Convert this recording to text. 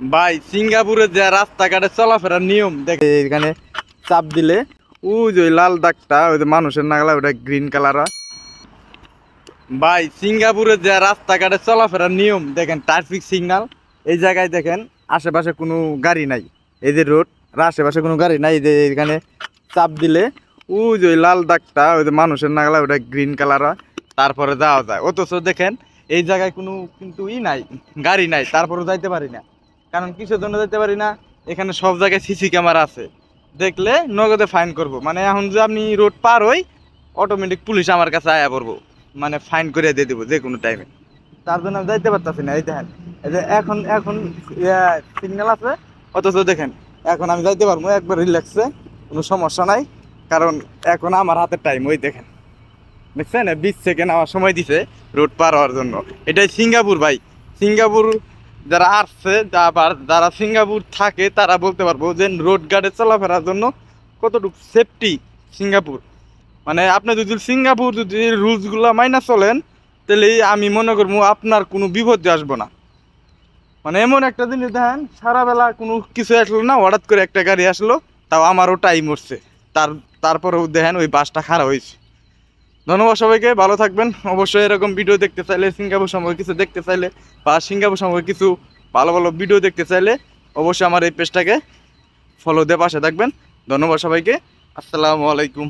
ভাই, সিঙ্গাপুরে যে রাস্তাঘাটে চলাফেরার নিয়ম, দেখে। এখানে চাপ দিলে, ওই যে লাল দাগটা, ওই যে মানুষের নাগলা ওটা গ্রিন কালার ভাই, সিঙ্গাপুরে যে রাস্তাঘাটে চলাফেরার নিয়ম, দেখেন ট্রাফিক সিগনাল এই জায়গায় দেখেন আশেপাশে কোনো গাড়ি নাই। এই যে রোড আশেপাশে কোনো গাড়ি নাই, এই যে এখানে চাপ দিলে, ওই যে লাল দাগটা, ওই যে মানুষের নাগলা ওটা গ্রিন কালার তারপরে যাওয়া যায়। অথচ দেখেন, এই জায়গায় কোনো কিন্তু ই নাই, গাড়ি নাই তারপরে যাইতে পারি না। কারণ কিসের জন্য যেতে পারি না? এখানে সব জায়গায় সিসি ক্যামেরা আছে। দেখলে নগদে ফাইন করব। মানে এখন যে আপনি রোড পার হই অটোমেটিক পুলিশ আমার কাছে আয়া পড়ব। মানে ফাইন করে দিয়ে দেবো যে কোনো টাইমে তার জন্য আমি যাইতে পারতাছি না, এই দেখেন। এই যে এখন এখন সিগন্যাল আছে। অথচ দেখেন, এখন আমি যাইতে পারব, একবার রিল্যাক্সে কোনো সমস্যা নাই। কারণ এখন আমার হাতে টাইম ওই দেখেন। দেখছেন? বিশ সেকেন্ড আমার সময় দিছে রোড পার হওয়ার জন্য। এটাই সিঙ্গাপুর ভাই। সিঙ্গাপুর যারা আসছে, আবার যারা সিঙ্গাপুর থাকে, তারা বলতে পারব যে রোড গার্ডে চলাফেরার জন্য কতটুকু সেফটি সিঙ্গাপুর। মানে আপনি যদি সিঙ্গাপুর যদি রুলসগুলো মাইনা চলেন, তাহলে আমি মনে করব আপনার কোনো বিপদে আসব না। মানে এমন একটা জিনিস দেখেন, সারাবেলা কোনো কিছু আসলো না, হঠাৎ করে একটা গাড়ি আসলো, তাও আমারও টাইম উঠছে তার, তারপরেও দেখেন ওই বাসটা খারাপ হয়েছে। ধন্যবাদ সবাইকে, ভালো থাকবেন। অবশ্যই এরকম ভিডিও দেখতে চাইলে, সিঙ্গাপুর সম্পর্কে কিছু দেখতে চাইলে বা সিঙ্গাপুর সম্পর্কে কিছু ভালো ভালো ভিডিও দেখতে চাইলে অবশ্যই আমার এই পেজটাকে ফলো দিয়ে পাশে থাকবেন। ধন্যবাদ সবাইকে, আসসালামু আলাইকুম।